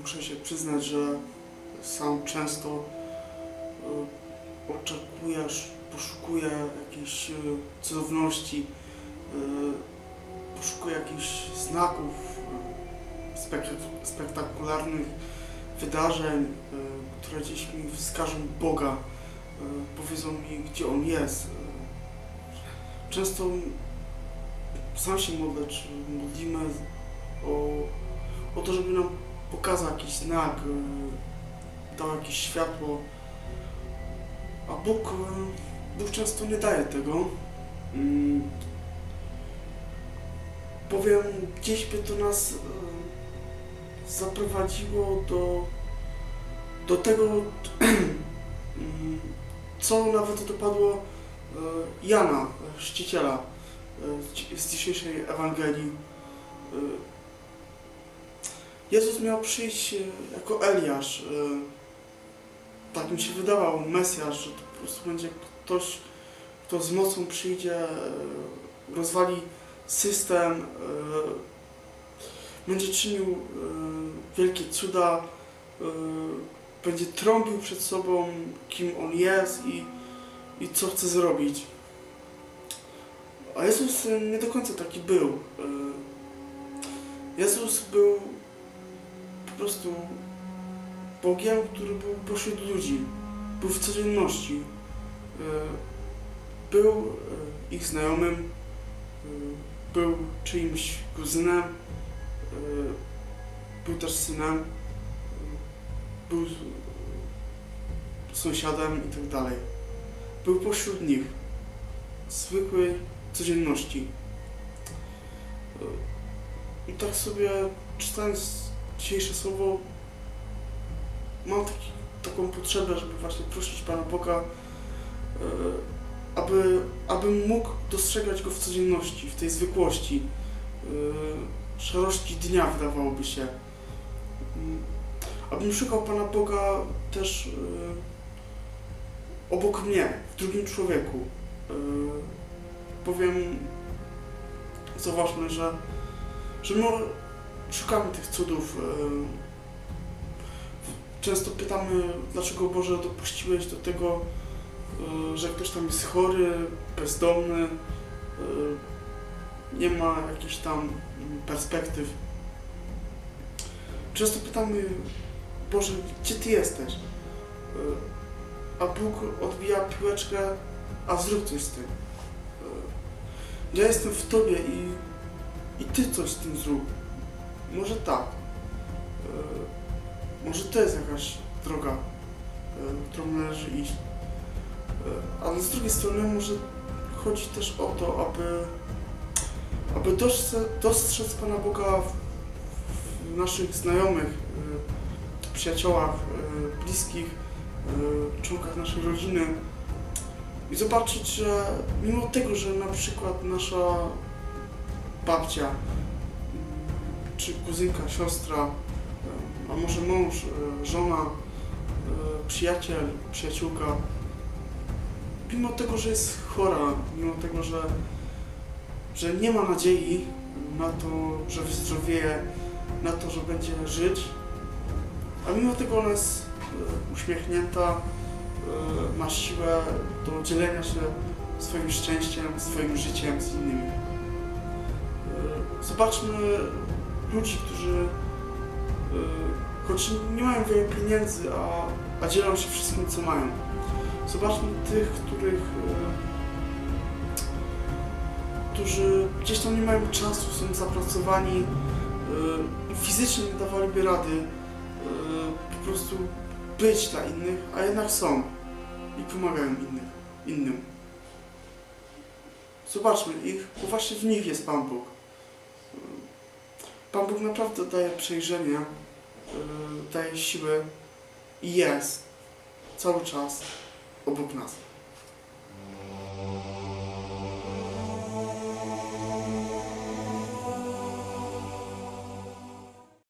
muszę się przyznać, że sam często y, oczekujesz, poszukuję jakiejś y, cudowności, poszukuję jakichś znaków, spek- spektakularnych wydarzeń, które gdzieś mi wskażą Boga, powiedzą mi, gdzie On jest. Często sam się modlę, czy modlimy o, o to, żeby nam pokazał jakiś znak, y, dał jakieś światło. A Bóg, y, Bóg często nie daje tego. Mm. Powiem, gdzieś by to nas y, zaprowadziło do, do tego, mm, co nawet dopadło Jana, chrzciciela z dzisiejszej Ewangelii. Jezus miał przyjść e, jako Eliasz. e, Tak mi się wydawał, Mesjasz, że to po prostu będzie ktoś, kto z mocą przyjdzie, e, rozwali system, będzie czynił wielkie cuda, będzie trąbił przed sobą, kim on jest i, i co chce zrobić. A Jezus nie do końca taki był. Jezus był prostu Bogiem, który był pośród ludzi, był w codzienności, e, był e, ich znajomym, e, był czyimś kuzynem, był też synem, był sąsiadem i tak dalej. Był pośród nich, zwykłej codzienności. I tak sobie czytając dzisiejsze słowo, mam taki, taką potrzebę, żeby właśnie prosić Pana Boga, e, aby, abym mógł dostrzegać Go w codzienności, w tej zwykłości, e, szarości dnia wydawałoby się. Mm, Abym szukał Pana Boga też e, obok mnie, w drugim człowieku. Powiem, zauważmy, że, że my szukamy tych cudów. Często pytamy, dlaczego Boże dopuściłeś do tego, e, że ktoś tam jest chory, bezdomny, e, nie ma jakichś tam perspektyw. Często pytamy, Boże, gdzie Ty jesteś? E, A Bóg odbija piłeczkę, a zrób coś z tym. Ja jestem w Tobie i, i Ty coś z tym zrób. Może tak. E, Może to jest jakaś droga, e, którą należy iść. E, Ale z drugiej strony może chodzi też o to, aby, aby dostrzec, Pana Boga w, w naszych znajomych, e, przyjaciołach, e, bliskich, e, członkach naszej rodziny i zobaczyć, że mimo tego, że na przykład nasza babcia czy kuzynka, siostra, e, a może mąż, e, żona, e, przyjaciel, przyjaciółka, mimo tego, że jest chora, mimo tego, że, że nie ma nadziei na to, że wyzdrowieje, na to, że będzie żyć, a mimo tego ona jest uśmiechnięta, ma siłę do dzielenia się swoim szczęściem, swoim życiem z innymi. Zobaczmy ludzi, którzy y, choć nie mają wiele pieniędzy, a, a dzielą się wszystkim, co mają. Zobaczmy tych, których y, którzy gdzieś tam nie mają czasu, są zapracowani y, i fizycznie nie dawaliby rady po prostu być dla innych, a jednak są i pomagają innych, innym. Zobaczmy ich, bo właśnie w nich jest Pan Bóg. Pan Bóg naprawdę daje przejrzenie, yy, daje siłę i jest cały czas obok nas.